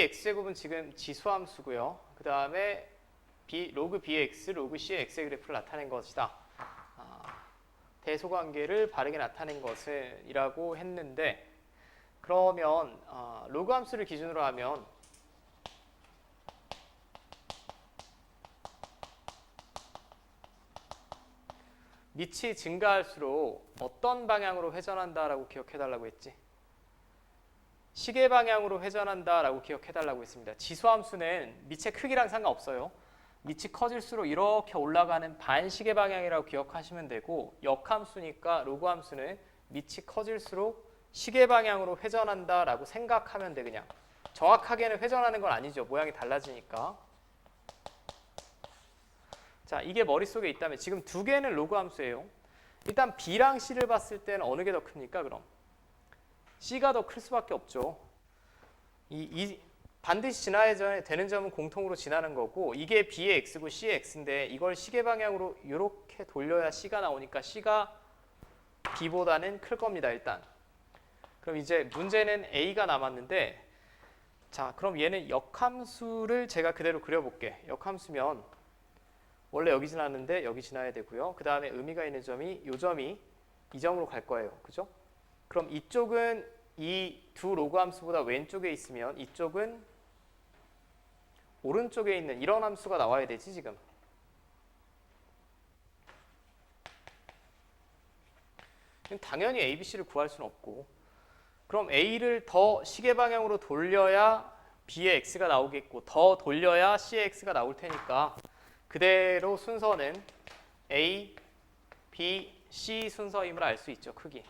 bx제곱은 지금 지수함수고요. 그 다음에 b 로그 bx, 로그 c의 x의 그래프를 나타낸 것이다. 아, 대소관계를 바르게 나타낸 것이라고 했는데 그러면 아, 로그 함수를 기준으로 하면 밑이 증가할수록 어떤 방향으로 회전한다라고 기억해달라고 했지? 시계 방향으로 회전한다라고 기억해달라고 했습니다. 지수함수는 밑의 크기랑 상관없어요. 밑이 커질수록 이렇게 올라가는 반시계 방향이라고 기억하시면 되고 역함수니까 로그함수는 밑이 커질수록 시계 방향으로 회전한다라고 생각하면 돼 그냥. 정확하게는 회전하는 건 아니죠. 모양이 달라지니까. 자, 이게 머릿속에 있다면 지금 두 개는 로그 함수예요. 일단 B랑 C를 봤을 때는 어느 게 더 큽니까, 그럼? C가 더 클 수밖에 없죠. 이, 이 반드시 지나야 전- 되는 점은 공통으로 지나는 거고 이게 B의 X고 C의 X인데 이걸 시계 방향으로 이렇게 돌려야 C가 나오니까 C가 B보다는 클 겁니다, 일단. 그럼 이제 문제는 A가 남았는데 자, 그럼 얘는 역함수를 제가 그대로 그려볼게. 역함수면 원래 여기 지났는데 여기 지나야 되고요. 그 다음에 의미가 있는 점이 이 점이 이 점으로 갈 거예요. 그죠? 그럼 이쪽은 이 두 로그 함수보다 왼쪽에 있으면 이쪽은 오른쪽에 있는 이런 함수가 나와야 되지 지금. 당연히 A, B, C를 구할 수는 없고 그럼 A를 더 시계 방향으로 돌려야 B의 X가 나오겠고 더 돌려야 C의 X가 나올 테니까 그대로 순서는 A, B, C 순서임을 알 수 있죠. 크기.